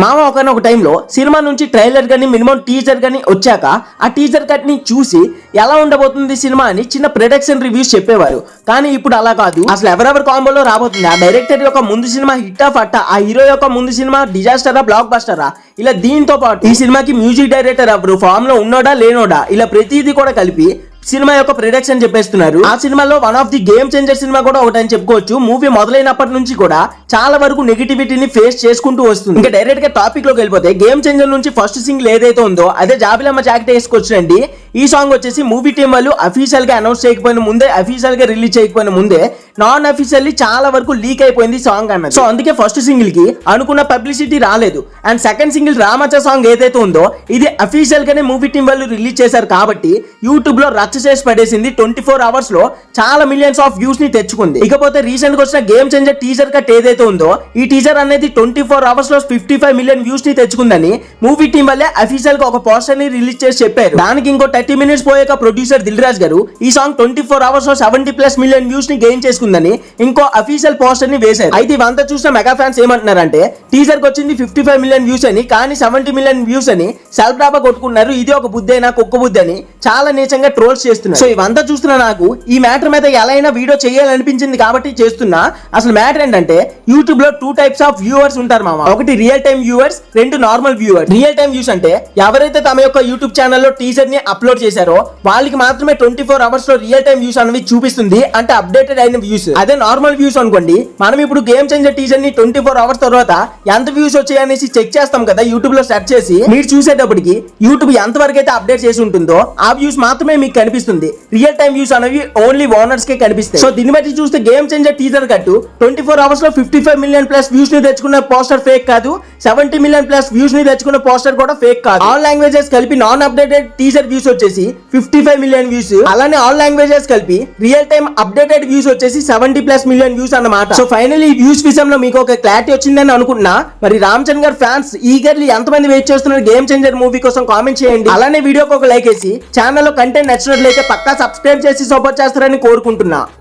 మామ ఒకనొక టైంలో సినిమా నుంచి ట్రైలర్ కానీ మినిమం టీజర్ కానీ వచ్చాక ఆ టీజర్ కట్ని చూసి ఎలా ఉండబోతుంది సినిమా అని చిన్న ప్రొడక్షన్ రివ్యూస్ చెప్పేవారు. కానీ ఇప్పుడు అలా కాదు. అసలు ఎవరెవరు కాంబోలో రాబోతుంది? ఆ డైరెక్టర్ యొక్క ముందు సినిమా హిట్ ఆఫ్ అట్ట ఆ హీరో యొక్క ముందు సినిమా డిజాస్టరా బ్లాక్ బస్టరా ఇలా దీంతో పాటు ఈ సినిమాకి మ్యూజిక్ డైరెక్టర్ ఎవరు? ఫామ్లో ఉన్నోడా లేనోడా? ఇలా ప్రతిదీ కూడా కలిపి సినిమా యొక్క ప్రొడక్షన్ చెప్పేస్తున్నారు. ఆ సినిమాలో one of the game changer cinema కూడా ఒకటని చెప్పుకోవచ్చు. మూవీ మొదలైనప్పటి నుంచి కూడా చాలా వరకు నెగిటివిటీని ఫేస్ చేసుకుంటూ వస్తుంది. ఇంకా డైరెక్ట్గా టాపిక్లోకి వెళ్ళిపోతే గేమ్ చేంజర్ నుంచి ఫస్ట్ సింగిల్ ఏదైతే ఉందో అదే జాబిలమ్మ జాకెట్ వేసుకొచ్చినండి. ఈ సాంగ్ వచ్చేసి మూవీ టీం వాళ్ళు అఫీషియల్గా అనౌన్స్ చేయకపోయిన ముందే అఫీషియల్గా రిలీజ్ చేయకపోయిన ముందే నాన్ అఫీషియల్లీ చాలా వరకు లీక్ అయిపోయింది సాంగ్ అన్నది. సో అందుకే ఫస్ట్ సింగిల్కి అనుకున్న పబ్లిసిటీ రాలేదు. అండ్ సెకండ్ సింగిల్ రామచ సాంగ్ ఏదైతే ఉందో ఇది అఫీషియల్ గానే మూవీ టీం వాళ్ళు రిలీజ్ చేశారు కాబట్టి యూట్యూబ్లో రచ్చ చేసి పడేసింది ట్వంటీ ఫోర్ అవర్స్లో చాలా మిలియన్స్ ఆఫ్ వ్యూస్ని తెచ్చుకుంది. ఇకపోతే రీసెంట్గా వచ్చిన గేమ్ చేంజర్ టీజర్ కట్ ఏదైతే ఉందో ఈ టీజర్ అనేది ట్వంటీ ఫోర్ అవర్స్లో ఫిఫ్టీ ఫైవ్ మిలియన్ వ్యూస్ని తెచ్చుకుందని మూవీ టీం వల్లే అఫీషియల్గా ఒక పోస్టర్ని రిలీజ్ చేసి చెప్పారు. దానికి ఇంకో థర్టీ మినిట్స్ పోయాక ప్రొడ్యూసర్ దిల్ రాజ్ గారు ఈ సాంగ్ ట్వంటీ ఫోర్ అవర్స్లో సెవెంటీ ప్లస్ మిలియన్ వ్యూస్ని గెయిన్ చేసుకుందని ఇంకో అఫీషియల్ పోస్టర్ని వేశారు. అయితే ఇవంతా చూసిన మెగా ఫ్యాన్స్ ఏమంటున్నారంటే టీజర్కి వచ్చింది ఫిఫ్టీ ఫైవ్ మిలియన్ వ్యూస్ అని కానీ సెవెంటీ మిలియన్ వ్యూస్ అని సెల్ఫ్ డాబా కొట్టుకున్నారు. ఇది ఒక బుద్ధి అయినా కుక్క బుద్ధి అని చాలా నీచంగా ట్రోల్స్ చేస్తున్నారు. సో ఇవంతా చూస్తున్నా నాకు ఈ మ్యాటర్ మీద ఎలా అయినా వీడియో చేయాలనిపించింది కాబట్టి చేస్తున్నా. అసలు మ్యాటర్ ఏంటంటే యూట్యూబ్లో టూ టైప్స్ ఆఫ్ వ్యూవర్స్ ఉంటారు మామ ఒకటి రియల్ టైం వ్యూవర్స్ రెండు normal viewers real time views అంటే ఎవరైతే తమ యొక్క యూట్యూబ్ ఛానల్లో టీజర్ని అప్లోడ్ చేశారో వాళ్ళకి మాత్రమే ట్వంటీ ఫోర్ అవర్స్లో రియల్ టైం వ్యూస్ అనేవి చూపిస్తుంది. అంటే అప్డేటెడ్ అయిన వ్యూస్ అదే నార్మల్ వ్యూస్ అనుకోండి మనం ఇప్పుడు గేమ్ చేంజర్ టీజర్ని ట్వంటీ ఫోర్ అవర్స్ తర్వాత ఎంత వ్యూస్ వచ్చాయనేసి చెక్ చేస్తాం కదా యూట్యూబ్లో సెర్చ్ చేసి మీరు చూసేటప్పటికి యూట్యూబ్ ఎంత వరకు అయితే అప్డేట్ చేసి ఉంటుందో ఆ వ్యూస్ మాత్రమే మీకు కనిపిస్తుంది. రియల్ టైం వ్యూస్ అనేవి ఓన్లీ ఓనర్స్ కే కనిపిస్తాయి. సో దీన్ని బట్టి చూస్తే గేమ్ చేంజర్ టీజర్ కట్టు ట్వంటీ ఫోర్ అవర్స్లో ఫిఫ్టీ ఫైవ్ మిలియన్ ప్లస్ వ్యూస్ని తెచ్చుకున్న పోస్టర్ ఫేక్ కాదు సెవెంటీ మిలియన్ ప్లస్ వ్యూస్ని తెచ్చుకున్న పోస్టర్ కూడా ఫేక్ కాదు. ఆల్ లాంగ్వేజెస్ కలిపి నాన్ అప్డేటెడ్ టీజర్ వ్యూస్ వచ్చేసి ఫిఫ్టీ ఫైవ్ మిలియన్ వ్యూస్ అలానే ఆల్ లాంగ్వేజెస్ కలిపి రియల్ టైం అప్డేటెడ్ వ్యూస్ వచ్చేసి సెవెంటీ ప్లస్ మిలియన్ వ్యూస్ అన్నమాట. సో ఫైనల్ ఈ వ్యూస్ విషయంలో మీకు ఒక క్లారిటీ వచ్చిందని అనుకుంటున్నా. మరి రామ్ చంద్ గారు ఫ్యాన్స్ ఈగర్లీ ఎంతమంది వెయిట్ చేస్తున్నారు? గేమ్ చేంజర్ మూవీ కోసం కామెంట్ చేయండి. అలానే వీడియోకి ఒక లైక్ వేసి ఛానల్లో కంటెంట్ నచ్చినట్లయితే పక్కా సబ్స్క్రైబ్ చేసి సపోర్ట్ చేస్తారని కోరుకుంటున్నా.